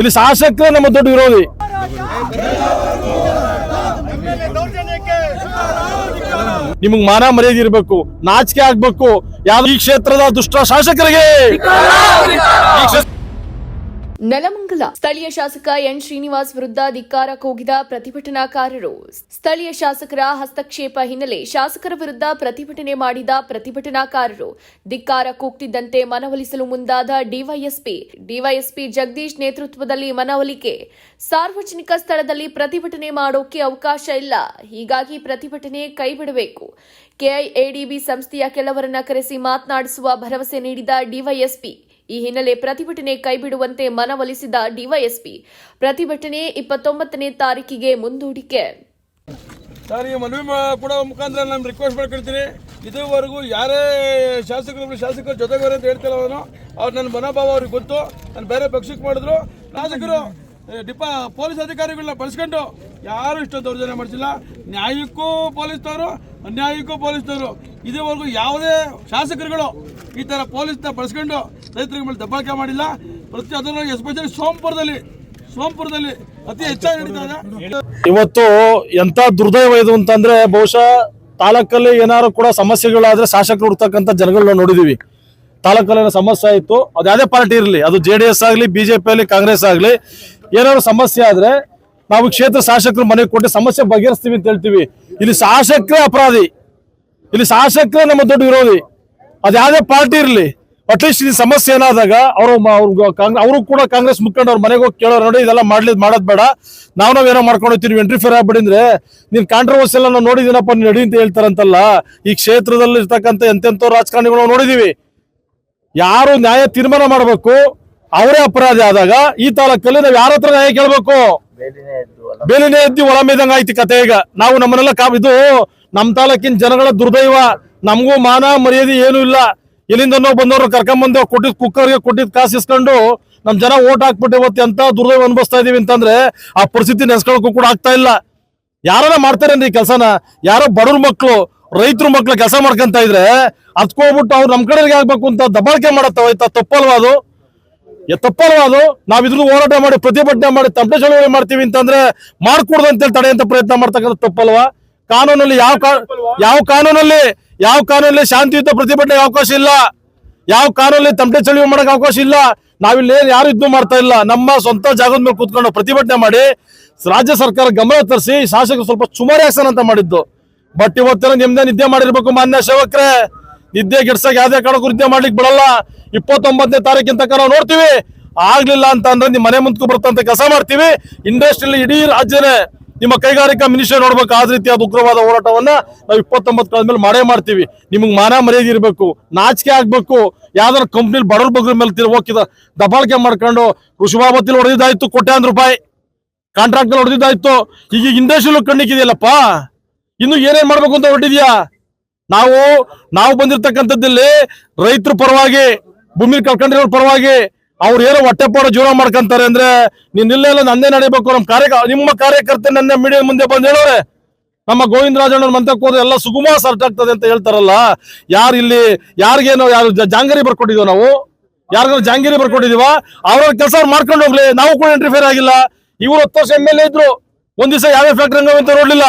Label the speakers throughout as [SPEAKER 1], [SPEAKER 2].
[SPEAKER 1] ಇಲ್ಲಿ ಶಾಸಕರೇ ನಮ್ಮ ದೊಡ್ಡ ವಿರೋಧಿ. ನಿಮಗ್ ಮಾನ ಮರ್ಯಾದೆ ಇರಬೇಕು, ನಾಚಿಕೆ ಆಗ್ಬೇಕು. ಯಾವ ಈ ಕ್ಷೇತ್ರದ ದುಷ್ಟ ಶಾಸಕರಿಗೆ?
[SPEAKER 2] ನೆಲಮಂಗಲ. ಸ್ಥಳೀಯ ಶಾಸಕ ಎನ್. ಶ್ರೀನಿವಾಸ್ ವಿರುದ್ಧ ಧಿಕ್ಕಾರ ಕೂಗಿದ ಪ್ರತಿಭಟನಾಕಾರರು. ಸ್ಥಳೀಯ ಶಾಸಕರ ಹಸ್ತಕ್ಷೇಪ ಹಿನ್ನೆಲೆ ಶಾಸಕರ ವಿರುದ್ಧ ಪ್ರತಿಭಟನೆ ಮಾಡಿದ ಪ್ರತಿಭಟನಾಕಾರರು. ಧಿಕ್ಕಾರ ಕೂಗ್ತಿದ್ದಂತೆ ಮನವೊಲಿಸಲು ಮುಂದಾದ ಡಿವೈಎಸ್ಪಿ ಡಿವೈಎಸ್ಪಿ ಜಗದೀಶ್ ನೇತೃತ್ವದಲ್ಲಿ ಮನವೊಲಿಕೆ. ಸಾರ್ವಜನಿಕ ಸ್ಥಳದಲ್ಲಿ ಪ್ರತಿಭಟನೆ ಮಾಡೋಕೆ ಅವಕಾಶ ಇಲ್ಲ. ಹೀಗಾಗಿ ಪ್ರತಿಭಟನೆ ಕೈಬಿಡಬೇಕು. ಕೆಐಎಡಿಬಿ ಸಂಸ್ಥೆಯ ಕೆಲವರನ್ನ ಕರೆಸಿ ಮಾತನಾಡಿಸುವ ಭರವಸೆ ನೀಡಿದ ಡಿವೈಎಸ್ಪಿ ಈ ಹಿನ್ನೆಲೆ ಪ್ರತಿಭಟನೆ ಕೈಬಿಡುವಂತೆ ಮನವೊಲಿಸಿದ ಡಿವೈಎಸ್ಪಿ. ಪ್ರತಿಭಟನೆ ಇಪ್ಪತ್ತೊಂಬತ್ತನೇ ತಾರೀಕಿಗೆ ಮುಂದೂಡಿಕೆ.
[SPEAKER 3] ಕೂಡ ಮುಖಾಂತರ ನಾನು ರಿಕ್ವೆಸ್ಟ್ ಮಾಡ್ಕೊಳ್ತೀನಿ. ಇದುವರೆಗೂ ಯಾರೇ ಶಾಸಕರು ಶಾಸಕರ ಜೊತೆಗಾರ ಅಂತ ಹೇಳ್ತಿಲ್ಲ ಅವನು. ಅವ್ರು ನನ್ನ ಮನೋಭಾವ ಅವ್ರಿಗೆ ಗೊತ್ತು. ನಾನು ಬೇರೆ ಪಕ್ಷಕ್ಕೆ ಮಾಡಿದ್ರು. ಶಾಸಕರು ಡಿಪಾ, ಪೊಲೀಸ್ ಅಧಿಕಾರಿಗಳನ್ನ ಬಳಸ್ಕೊಂಡು ಯಾರು ಇಷ್ಟೊಂದು ದೌರ್ಜನ್ಯ ಮಾಡಿಸಿಲ್ಲ. ನ್ಯಾಯಕ್ಕೂ ಪೊಲೀಸ್ನವರು, ಅನ್ಯಾಯಕ್ಕೂ ಪೊಲೀಸ್ನವರು. ಇದುವರೆಗೂ ಯಾವುದೇ ಶಾಸಕರುಗಳು ಈ ಥರ ಪೊಲೀಸ್ನ ಬಳಸ್ಕೊಂಡು ರೈತರಿಗೆ ಮೇಲೆ ದಬ್ಬಾಳಿಕೆ ಮಾಡಿಲ್ಲ. ಪ್ರತಿ ಅದನ್ನು ಎಸ್ಪೆಷಲಿ ಸೋಮಪುರದಲ್ಲಿ ಸೋಮಪುರದಲ್ಲಿ ಅತಿ ಹೆಚ್ಚಾಗಿ ನಡೀತಾ
[SPEAKER 1] ಇವತ್ತು ಎಂಥ ದುರ್ದೈವ ಇದು ಅಂತಂದ್ರೆ ಬಹುಶಃ ತಾಲೂಕಲ್ಲಿ ಏನಾದ್ರು ಕೂಡ ಸಮಸ್ಯೆಗಳಾದ್ರೆ ಶಾಸಕರು ಹುಡ್ತಕ್ಕಂಥ ಜನಗಳನ್ನ ನೋಡಿದೀವಿ. ತಾಲೂಕಲ್ಲಿ ಏನೋ ಸಮಸ್ಯೆ ಆಯ್ತು. ಅದು ಯಾವುದೇ ಪಾರ್ಟಿ ಇರಲಿ, ಅದು ಜೆ ಡಿ ಎಸ್ ಆಗಲಿ ಬಿಜೆಪಿ ಆಗಲಿ, ಕಾಂಗ್ರೆಸ್ ಆಗಲಿ, ಏನಾದ್ರು ಸಮಸ್ಯೆ ಆದ್ರೆ ನಾವು ಕ್ಷೇತ್ರ ಶಾಸಕರು ಮನೆಗೆ ಕೊಟ್ಟು ಸಮಸ್ಯೆ ಬಗೆಹರಿಸ್ತೀವಿ ಅಂತ ಹೇಳ್ತೀವಿ. ಇಲ್ಲಿ ಶಾಸಕರೇ ಅಪರಾಧಿ. ಇಲ್ಲಿ ಶಾಸಕರೇ ನಮ್ಮ ದೊಡ್ಡ ವಿರೋಧಿ ಅದು ಯಾವುದೇ ಪಾರ್ಟಿ ಇರಲಿ ಅಟ್ಲೀಸ್ಟ್ ಈ ಸಮಸ್ಯೆ ಏನಾದಾಗ ಅವರು ಅವರು ಕೂಡ ಕಾಂಗ್ರೆಸ್ ಮುಖಂಡ ಅವ್ರ ಮನೆಗೆ ಹೋಗಿ ಕೇಳೋರು ನೋಡಿ ಇದೆಲ್ಲ ಮಾಡ್ಲಿದ್ ಮಾಡೋದ್ ಬೇಡ. ನಾವು ನಾವೇನೋ ಮಾಡ್ಕೊಂಡು ಹೋಗ್ತೀವಿ ಎಂಟ್ರಿಫೇರ್ ಆಗ್ಬಿಡಿ ಅಂದ್ರೆ ನೀನ್ ಕಾಂಟ್ರವರ್ಸಿ ಎಲ್ಲ ನಾವು ನೋಡಿದೀನಪ್ಪ ನೀನ್ ನಡಿ ಅಂತ ಹೇಳ್ತಾರಂತಲ್ಲ. ಈ ಕ್ಷೇತ್ರದಲ್ಲಿ ಇರ್ತಕ್ಕಂಥ ಎಂತೆಂಥವ್ರು ರಾಜಕಾರಣಿಗಳು ನೋಡಿದೀವಿ. ಯಾರು ನ್ಯಾಯ ತೀರ್ಮಾನ ಮಾಡಬೇಕು ಅವರೇ ಅಪರಾಧಿ ಆದಾಗ ಈ ತಾಲೂಕಲ್ಲಿ ನಾವು ಯಾರ ಹತ್ರ ನ್ಯಾಯ ಕೇಳಬೇಕು? ಬೇಲಿನೇ ಎದ್ದಿ ಒಳ ಮೇದಂಗ ಆಯ್ತು ಕತೆ ಈಗ. ನಾವು ನಮ್ಮನ್ನೆಲ್ಲ ಕಾ ಇದು ನಮ್ಮ ತಾಲೂಕಿನ ಜನಗಳ ದುರ್ದೈವ. ನಮಗೂ ಮಾನ ಮರ್ಯಾದೆ ಏನು ಇಲ್ಲ. ಎಲ್ಲಿಂದನೋ ಬಂದವ್ರು ಕರ್ಕೊಂಬಂದು ಕೊಟ್ಟಿದ್ ಕುಕ್ಕರ್ಗೆ ಕೊಟ್ಟಿದ್ ಕಾಸು ಇಸ್ಕೊಂಡು ನಮ್ ಜನ ಓಟ್ ಹಾಕ್ಬಿಟ್ಟು ಇವತ್ತು ಎಂತ ದುರ್ದೈವ ಅನ್ಭವಿಸ್ತಾ ಇದೀವಿ ಅಂತಂದ್ರೆ ಆ ಪರಿಸ್ಥಿತಿ ನೆನೆಸ್ಕೊಳಕ್ಕೂ ಕೂಡ ಆಗ್ತಾ ಇಲ್ಲ. ಯಾರನ್ನ ಮಾಡ್ತಾರೇನ್ರಿ ಈ ಕೆಲಸನ? ಯಾರೋ ಬಡವ್ರ ಮಕ್ಳು ರೈತರ ಮಕ್ಳು ಕೆಲಸ ಮಾಡ್ಕೊಂತ ಇದ್ರೆ ಅದ್ಕೋಗ್ಬಿಟ್ಟು ಅವ್ರು ನಮ್ ಕಡೆಗೆ ಆಗ್ಬೇಕು ಅಂತ ದಬ್ಬಾಳಿಕೆ ಮಾಡತ್ತವ ಆಯ್ತಾ ತಪ್ಪಲ್ವಾ ಅದು? ತಪ್ಪಲ್ವಾ ಅದು? ನಾವ್ ಇದ್ರ ಹೋರಾಟ ಮಾಡಿ ಪ್ರತಿಭಟನೆ ಮಾಡಿ ತಪ್ಪೆ ಚಳವಳಿ ಮಾಡ್ತೀವಿ ಅಂತಂದ್ರೆ ಮಾಡ್ಕೊಡ್ದಂತೇಳಿ ತಡೆಯಂತ ಪ್ರಯತ್ನ ಮಾಡ್ತಕ್ಕಂಥ ತಪ್ಪಲ್ವಾ? ಕಾನೂನಲ್ಲಿ ಯಾವ ಕಾ- ಯಾವ ಕಾನೂನಲ್ಲಿ ಯಾವ ಕಾನೂನಲ್ಲಿ ಶಾಂತಿಯುತ ಪ್ರತಿಭಟನೆ ಅವಕಾಶ ಇಲ್ಲ? ಯಾವ ಕಾನೂನಲ್ಲಿ ತಮಟೆ ಚಳುವಳಿ ಮಾಡೋಕೆ ಅವಕಾಶ ಇಲ್ಲ? ನಾವಿಲ್ಲಿ ಯಾರು ಇದ್ದು ಮಾಡ್ತಾ ಇಲ್ಲ? ನಮ್ಮ ಸ್ವಂತ ಜಾಗದ ಮೇಲೆ ಕೂತ್ಕೊಂಡು ಪ್ರತಿಭಟನೆ ಮಾಡಿ ರಾಜ್ಯ ಸರ್ಕಾರ ಗಮನ ತರಿಸಿ ಶಾಸಕರು ಸ್ವಲ್ಪ ಚುಮಾರಿ ಆಕ್ಷನ್ ಅಂತ ಮಾಡಿದ್ದು. ಬಟ್ ಇವತ್ತೆಲ್ಲ ನಿಮ್ದೇ ನಿದ್ದೆ ಮಾಡಿರ್ಬೇಕು ಮಾನ್ಯ ಸೇವಕರೇ. ನಿದ್ದೆ ಗಿಡ್ಸಕ್ ಯಾವ್ದೇ ಕಾರಣಕ್ಕೂ ನಿದ್ದೆ ಮಾಡ್ಲಿಕ್ಕೆ ಬಿಡಲ್ಲ. ಇಪ್ಪತ್ತೊಂಬತ್ತನೇ ತಾರೀಕಿನ ತನಕ ನಾವು ನೋಡ್ತೀವಿ. ಆಗ್ಲಿಲ್ಲ ಅಂತ ಅಂದ್ರೆ ನಿಮ್ ಮನೆ ಮುಂದ್ಕೊ ಬರ್ತಂತ ಕೆಲಸ ಮಾಡ್ತೀವಿ. ಇಂಡಸ್ಟ್ರಿಯಲ್ಲಿ ಇಡೀ ರಾಜ್ಯನೇ ನಿಮ್ಮ ಕೈಗಾರಿಕಾ ಮಿನಿಸ್ಟರ್ ನೋಡ್ಬೇಕು. ಆ ರೀತಿಯಾದ ಉಗ್ರವಾದ ಹೋರಾಟವನ್ನ ನಾವು ಇಪ್ಪತ್ತೊಂಬತ್ತು ಮೇಲೆ ಮಾಡೇ ಮಾಡ್ತೀವಿ. ನಿಮ್ಗೆ ಮಾನ ಮರ್ಯಾದೆ ಇರಬೇಕು, ನಾಚಿಕೆ ಆಗ್ಬೇಕು. ಯಾವ್ದಾರ ಕಂಪ್ನಿಲಿ ಬಡವ್ರ ಬಗ್ರ ಮೇಲೆ ತಿರು ಹೋಗಿದ ದಬಾಳಿಕೆ ಮಾಡ್ಕೊಂಡು ಕೃಷಿ ಬಾಬತ್ತಿಲ್ ಹೊಡೆದಿದ್ದಾಯ್ತು ಕೋಟ್ಯಾಂತರ ರೂಪಾಯಿ. ಕಾಂಟ್ರಾಕ್ಟ್ ಹೊಡೆದಿದ್ದಾಯ್ತು. ಈಗ ಇಂಡಸ್ಟ್ರಿಯಲ್ ಕಣ್ಣಿಕ್ಕಿದೆಯಲ್ಲಪ್ಪ. ಇನ್ನು ಏನೇನ್ ಮಾಡ್ಬೇಕು ಅಂತ ಹೊರಟಿದ್ಯಾ? ನಾವು ನಾವು ಬಂದಿರ್ತಕ್ಕಂಥದ್ದಲ್ಲಿ ರೈತರ ಪರವಾಗಿ ಭೂಮಿ ಕಳ್ಕೊಂಡಿರೋ ಪರವಾಗಿ ಅವ್ರು ಏನೋ ಹೊಟ್ಟೆ ಪಾಡ ಜೀವನ ಮಾಡ್ಕೊಂತಾರೆ ಅಂದ್ರೆ ನೀನ್ ಇಲ್ಲೆಲ್ಲ ನಂದೇ ನಡಿಬೇಕು ನಮ್ಮ ಕಾರ್ಯ ನಿಮ್ಮ ಕಾರ್ಯಕರ್ತೆ ನನ್ನ ಮೀಡಿಯಾ ಮುಂದೆ ಬಂದು ಹೇಳೋರೆ. ನಮ್ಮ ಗೋವಿಂದ ರಾಜಣ್ಣವ್ರ ಮಂತಕ್ಕೆ ಹೋದ್ರೆ ಎಲ್ಲ ಸುಗಮ ಸರ್ಟ್ ಆಗ್ತದೆ ಅಂತ ಹೇಳ್ತಾರಲ್ಲ, ಯಾರು ಇಲ್ಲಿ, ಯಾರಿಗೇನೋ ಯಾರು ಜಾಂಗರಿ ಬರ್ಕೊಟ್ಟಿದ್ವಿ ನಾವು? ಯಾರಿಗಾರು ಜಾಂಗಿರಿ ಬರ್ಕೊಟ್ಟಿದೀವ? ಅವ್ರ ಕೆಲಸ ಮಾಡ್ಕೊಂಡು ಹೋಗ್ಲಿ, ನಾವು ಕೂಡ ಎಂಟ್ರಿಫೇರ್ ಆಗಿಲ್ಲ. ಇವ್ರು ಹತ್ತು ವರ್ಷ ಎಂ ಎಲ್ ಎ ಇದ್ರು. ಒಂದ್ ದಿವಸ ಯಾವ್ಯಾವ ಫ್ಯಾಕ್ಟ್ರಿ ಅಂತ ನೋಡ್ಲಿಲ್ಲ.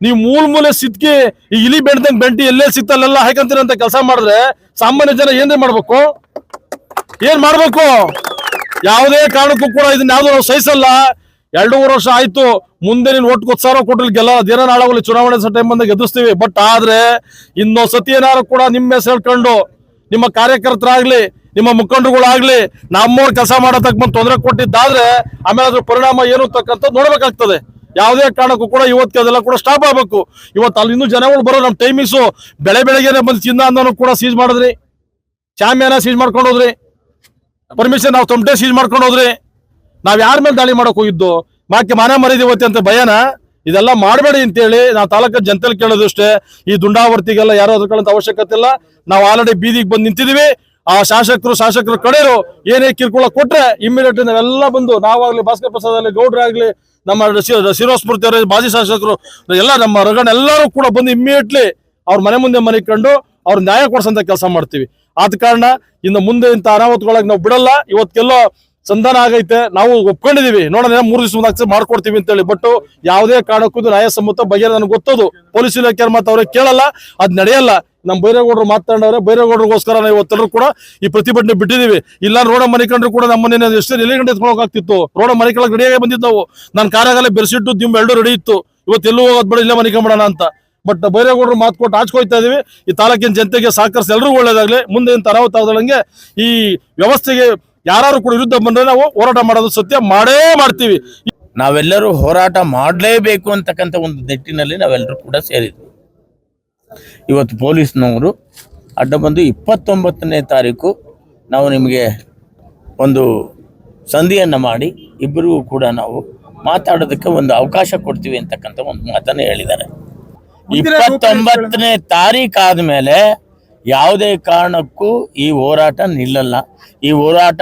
[SPEAKER 1] ನೀವು ಮೂಲ ಮೂಲೆ ಸಿದ್ಕಿ, ಈ ಇಲಿ ಬೆಂಡ್ದಂಗೆ ಬೆಂಟಿ ಎಲ್ಲೇ ಸಿಕ್ತಲ್ಲೆಲ್ಲ ಹಾಕಂತೀರಂತ ಕೆಲಸ ಮಾಡಿದ್ರೆ ಸಾಮಾನ್ಯ ಜನ ಏನೇ ಮಾಡ್ಬೇಕು? ಏನ್ ಮಾಡ್ಬೇಕು? ಯಾವುದೇ ಕಾರಣಕ್ಕೂ ಕೂಡ ಇದನ್ನ ಯಾವ್ದು ನಾವು ಸಹಿಸಲ್ಲ. ಎರಡೂವರೆ ವರ್ಷ ಆಯ್ತು. ಮುಂದೆ ನೀನು ಒಟ್ಟು ಗೊತ್ತು ಸಾವಿರ ಕೊಟ್ಟಲ್ಲಿ ಗೆಲ್ಲ ದಿನ ನಾಳೆ ಚುನಾವಣೆ ಟೈಮ್ ಬಂದಾಗ ಎದುರಿಸ್ತೀವಿ. ಬಟ್ ಆದ್ರೆ ಇನ್ನೊಂದ್ ಸತಿ ಏನಾದ್ರು ಕೂಡ ನಿಮ್ಮ ಹೆಸರು ಹೇಳ್ಕೊಂಡು, ನಿಮ್ಮ ಕಾರ್ಯಕರ್ತರಾಗ್ಲಿ, ನಿಮ್ಮ ಮುಖಂಡರುಗಳಾಗ್ಲಿ, ನಮ್ಮವ್ರ ಕೆಲಸ ಮಾಡತಕ್ಕ ಬಂದು ತೊಂದರೆ ಕೊಟ್ಟಿದ್ದಾದ್ರೆ ಆಮೇಲೆ ಅದ್ರ ಪರಿಣಾಮ ಏನು ತಕ್ಕಂತ ನೋಡ್ಬೇಕಾಗ್ತದೆ. ಯಾವುದೇ ಕಾರಣಕ್ಕೂ ಕೂಡ ಇವತ್ತು ಅದೆಲ್ಲ ಕೂಡ ಸ್ಟಾಪ್ ಆಗ್ಬೇಕು. ಇವತ್ತು ಅಲ್ಲಿ ಇನ್ನೂ ಜನಗಳು ಬರೋ ನಮ್ಮ ಟೈಮಿಂಗ್ಸು ಬೆಳೆ ಬೆಳಗ್ಗೆನೆ ಬಂದು ಚಿನ್ನ ಅನ್ನೋನು ಕೂಡ ಸೀಜ್ ಮಾಡಿದ್ರಿ. ಚಾಮ್ಯಾನ ಸೀಜ್ ಮಾಡ್ಕೊಂಡು ಹೋದ್ರಿ. ಪರ್ಮಿಷನ್ ನಾವು ತೊಮಟೆ ಸೀಜ್ ಮಾಡ್ಕೊಂಡು ಹೋದ್ರಿ ನಾವ್ ಯಾರ ಮೇಲೆ ದಾಳಿ ಮಾಡಕ್ ಹೋಗಿದ್ದು? ಮಾಕೆ ಮನೆ ಮರಿದೀವತ್ತೆ ಅಂತ ಭಯನ? ಇದೆಲ್ಲ ಮಾಡಬೇಡಿ ಅಂತೇಳಿ ನಾವು ತಾಲೂಕು ಜನತೆಲಿ ಕೇಳೋದಷ್ಟೇ. ಈ ದುಂಡಾವರ್ತಿಗೆಲ್ಲ ಯಾರು ಅದ್ಕೊಳ್ಳೋಂತ ಅವಶ್ಯಕತೆ ಇಲ್ಲ. ನಾವು ಆಲ್ರೆಡಿ ಬೀದಿಗೆ ಬಂದು ನಿಂತಿದೀವಿ. ಆ ಶಾಸಕರು ಶಾಸಕರು ಕಡೆಯರು ಏನೇ ಕಿರ್ಕೊಳ ಕೊಟ್ರೆ ಇಮಿಡಿಯೇಟ್ ನಾವೆಲ್ಲ ಬಂದು ನಾವಾಗ್ಲಿ ಭಾಸ್ಕರ್ ಪ್ರಸಾದ್ ಆಗಲಿ ಗೌಡ್ರ ಆಗ್ಲಿ ನಮ್ಮ ಶಿರೋಸ್ಮೃತಿ ಅವರೇ ಮಾಜಿ ಶಾಸಕರು, ಎಲ್ಲ ನಮ್ಮ ರಗಣ ಎಲ್ಲರೂ ಕೂಡ ಬಂದು ಇಮಿಡಿಯೇಟ್ಲಿ ಅವ್ರ ಮನೆ ಮುಂದೆ ಮನೆ ಅವ್ರ ನ್ಯಾಯ ಕೊಡ್ಸಂತ ಕೆಲಸ ಮಾಡ್ತೀವಿ. ಆದ ಕಾರಣ ಇನ್ನು ಮುಂದೆ ಇಂಥ ಅನಾಹುತಗಳಾಗಿ ನಾವು ಬಿಡಲ್ಲ. ಇವತ್ತೆಲ್ಲೋ ಸಂಧಾನ ಆಗೈತೆ. ನಾವು ಒಪ್ಕೊಂಡಿದೀವಿ. ನೋಡೋಣ ಮೂರು ದಿವಸ ಮಾಡ್ಕೊಡ್ತೀವಿ ಅಂತೇಳಿ. ಬಟ್ ಯಾವುದೇ ಕಾರಣಕ್ಕೂ ನ್ಯಾಯ ನ್ಯಾಯಸಮ್ಮತ ಬಗ್ಗೆ ನನಗೆ ಗೊತ್ತದು. ಪೊಲೀಸ್ ಇಲಾಖೆ ಮತ್ತೆ ಅವ್ರಿಗೆ ಕೇಳಲ್ಲ. ಅದ್ ನಡೆಯಲ್ಲ. ನಮ್ಮ ಬೈರೇಗೌಡರು ಮಾತಾಡವ್ರೆ ಬೈರೇಗೌಡರಿಗೋಸ್ಕರ ನಾವು ಇವತ್ತೆಲ್ಲರೂ ಕೂಡ ಈ ಪ್ರತಿಭಟನೆ ಬಿಟ್ಟಿದೀವಿ. ಇಲ್ಲ, ರೋಡ ಮನಿಕೊಂಡ್ರು ಕಂಡ್ರು ಕೂಡ ನಮ್ಮನ್ನ ಎಷ್ಟು ಎಲ್ಲಿ ಗಂಟೆ ಎತ್ಕೊಳಕ್ ಆಗ್ತಿತ್ತು. ರೋಡ ಮನೆ ರೆಡಿಯಾಗಿ ಬಂದಿದ್ದವು ನಾನು ಕಾರಾಗಲ್ಲೇ ಬೆರೆಸಿಟ್ಟು ದಿಂಬು ಎರಡು ರೆಡಿ ಇತ್ತು. ಇವತ್ತೆಲ್ಲೂ ಹೋಗೋದ್ ಬೇಡ, ಇಲ್ಲೇ ಮನೆ ಅಂತ. ಬಟ್ ಬೈರೇಗೌಡರು ಮಾತು ಕೊಟ್ಟು ಆಚ್ಕೊಯ್ತಾ ಇದೀವಿ. ಈ ತಾಲೂಕಿನ ಜನತೆಗೆ ಸಹಕರಿಸಿ ಎಲ್ರಿಗೂ ಒಳ್ಳೇದಾಗ್ಲಿ. ಮುಂದೆ ಇಂತ ಅನಾಹುತ ಆಗದಂಗೆ ಈ ವ್ಯವಸ್ಥೆಗೆ ಯಾರು ಕೂಡ ವಿರುದ್ಧ ಬಂದ್ರೆ ನಾವು ಹೋರಾಟ ಮಾಡೋದು ಸತ್ಯ, ಮಾಡೇ ಮಾಡ್ತೀವಿ.
[SPEAKER 4] ನಾವೆಲ್ಲರೂ ಹೋರಾಟ ಮಾಡಲೇಬೇಕು ಅಂತಕ್ಕಂಥ ಒಂದು ನಿಟ್ಟಿನಲ್ಲಿ ನಾವೆಲ್ಲರೂ ಕೂಡ ಸೇರಿದ್ವಿ. ಇವತ್ತು ಪೊಲೀಸ್ನವರು ಅಡ್ಡ ಬಂದು ಇಪ್ಪತ್ತೊಂಬತ್ತನೇ ತಾರೀಕು ನಾವು ನಿಮಗೆ ಒಂದು ಸಂಧಿಯನ್ನು ಮಾಡಿ ಇಬ್ಬರಿಗೂ ಕೂಡ ನಾವು ಮಾತಾಡೋದಕ್ಕೆ ಒಂದು ಅವಕಾಶ ಕೊಡ್ತೀವಿ ಅಂತಕ್ಕಂಥ ಒಂದು ಮಾತನ್ನು ಹೇಳಿದ್ದಾರೆ. ಇಪ್ಪತ್ತೊಂಬತ್ತನೇ ತಾರೀಕು ಆದ್ಮೇಲೆ ಯಾವುದೇ ಕಾರಣಕ್ಕೂ ಈ ಹೋರಾಟ ನಿಲ್ಲಲ್ಲ. ಈ ಹೋರಾಟ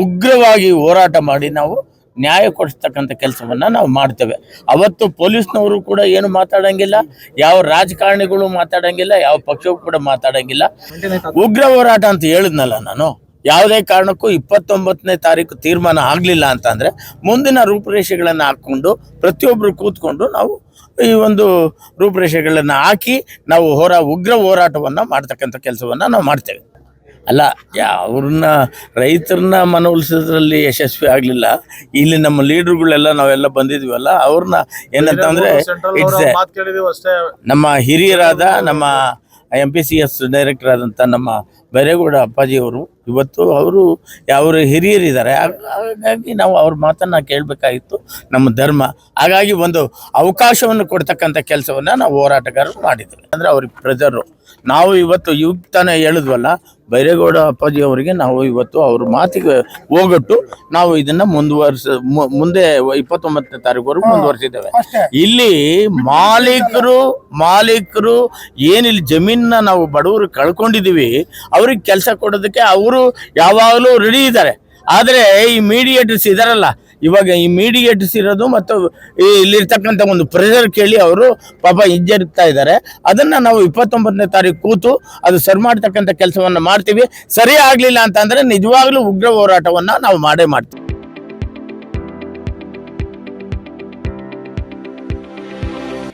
[SPEAKER 4] ಉಗ್ರವಾಗಿ ಹೋರಾಟ ಮಾಡಿ ನಾವು ನ್ಯಾಯ ಕೊಡಿಸ್ತಕ್ಕಂಥ ಕೆಲಸವನ್ನ ನಾವು ಮಾಡ್ತೇವೆ. ಅವತ್ತು ಪೊಲೀಸ್ನವರು ಕೂಡ ಏನು ಮಾತಾಡಂಗಿಲ್ಲ ಯಾವ ರಾಜಕಾರಣಿಗಳು ಮಾತಾಡಂಗಿಲ್ಲ ಯಾವ ಪಕ್ಷವೂ ಕೂಡ ಮಾತಾಡಂಗಿಲ್ಲ. ಉಗ್ರ ಹೋರಾಟ ಅಂತ ಹೇಳಿದ್ನಲ್ಲ ನಾನು. ಯಾವುದೇ ಕಾರಣಕ್ಕೂ ಇಪ್ಪತ್ತೊಂಬತ್ತನೇ ತಾರೀಕು ತೀರ್ಮಾನ ಆಗಲಿಲ್ಲ ಅಂತಂದ್ರೆ ಮುಂದಿನ ರೂಪುರೇಷೆಗಳನ್ನು ಹಾಕ್ಕೊಂಡು ಪ್ರತಿಯೊಬ್ಬರು ಕೂತ್ಕೊಂಡು ನಾವು ಈ ಒಂದು ರೂಪುರೇಷೆಗಳನ್ನು ಹಾಕಿ ನಾವು ಹೋರಾ ಉಗ್ರ ಹೋರಾಟವನ್ನು ಮಾಡ್ತಕ್ಕಂಥ ಕೆಲಸವನ್ನು ನಾವು ಮಾಡ್ತೇವೆ. ಅಲ್ಲ ಯಾ- ಅವ್ರನ್ನ ರೈತರನ್ನ ಮನವೊಲಿಸೋದ್ರಲ್ಲಿ ಯಶಸ್ವಿ ಆಗಲಿಲ್ಲ. ಇಲ್ಲಿ ನಮ್ಮ ಲೀಡರ್ಗಳೆಲ್ಲ ನಾವೆಲ್ಲ ಬಂದಿದ್ವಲ್ಲ ಅವ್ರನ್ನ ಏನಂತಂದ್ರೆ ಇಟ್ಸ್
[SPEAKER 1] ಅಷ್ಟೇ.
[SPEAKER 4] ನಮ್ಮ ಹಿರಿಯರಾದ ನಮ್ಮ M P C S director ಆದಂಥ ನಮ್ಮ ಬೈರೇಗೌಡ ಅಪ್ಪಾಜಿಯವರು ಇವತ್ತು ಅವರು ಅವರು ಹಿರಿಯರಿದ್ದಾರೆ ಹಾಗಾಗಿ ನಾವು ಅವ್ರ ಮಾತನ್ನ ಕೇಳಬೇಕಾಗಿತ್ತು ನಮ್ಮ ಧರ್ಮ. ಹಾಗಾಗಿ ಒಂದು ಅವಕಾಶವನ್ನು ಕೊಡ್ತಕ್ಕಂಥ ಕೆಲಸವನ್ನ ನಾವು ಹೋರಾಟಗಾರರು ಮಾಡಿದ್ದೇವೆ ಅಂದ್ರೆ ಅವ್ರಿಗೆ ಪ್ರಜರು ನಾವು ಇವತ್ತು ಇವಾಗ ತಾನೇ ಹೇಳಿದ್ವಲ್ಲ ಬೈರೇಗೌಡ ಅಪ್ಪಾಜಿ ಅವರಿಗೆ ನಾವು ಇವತ್ತು ಅವ್ರ ಮಾತಿಗೆ ಹೋಗಟ್ಟು ನಾವು ಇದನ್ನ ಮುಂದುವರ್ಸ ಮುಂದೆ ಇಪ್ಪತ್ತೊಂಬತ್ತನೇ ತಾರೀಕುವರೆಗೂ ಮುಂದುವರಿಸಿದ್ದೇವೆ. ಇಲ್ಲಿ ಮಾಲೀಕರು ಮಾಲೀಕರು ಏನಿಲ್ಲಿ ಜಮೀನನ್ನ ನಾವು ಬಡವರು ಕಳ್ಕೊಂಡಿದೀವಿ ಅವ್ರಿಗೆ ಕೆಲಸ ಕೊಡೋದಕ್ಕೆ ಅವರು ಯಾವಾಗಲೂ ರೆಡಿ ಇದ್ದಾರೆ. ಆದರೆ ಈ ಮೀಡಿಯೇಟರ್ಸ್ ಇದಾರಲ್ಲ, ಇವಾಗ ಈ ಮೀಡಿಯೇಟರ್ಸ್ ಇರೋದು ಮತ್ತು ಈ ಇಲ್ಲಿರ್ತಕ್ಕಂಥ ಒಂದು ಪ್ರೆಷರ್ ಕೇಳಿ ಅವರು ಪಾಪ ಹಿಂಜರಿತಾ ಇದ್ದಾರೆ. ಅದನ್ನ ನಾವು ಇಪ್ಪತ್ತೊಂಬತ್ತನೇ ತಾರೀಕು ಕೂತು ಅದು ಸರಿ ಮಾಡ್ತಕ್ಕಂಥ ಕೆಲಸವನ್ನು ಮಾಡ್ತೀವಿ. ಸರಿ ಆಗಲಿಲ್ಲ ಅಂತಂದರೆ ನಿಜವಾಗ್ಲೂ ಉಗ್ರ ಹೋರಾಟವನ್ನು ನಾವು ಮಾಡೇ ಮಾಡ್ತೀವಿ.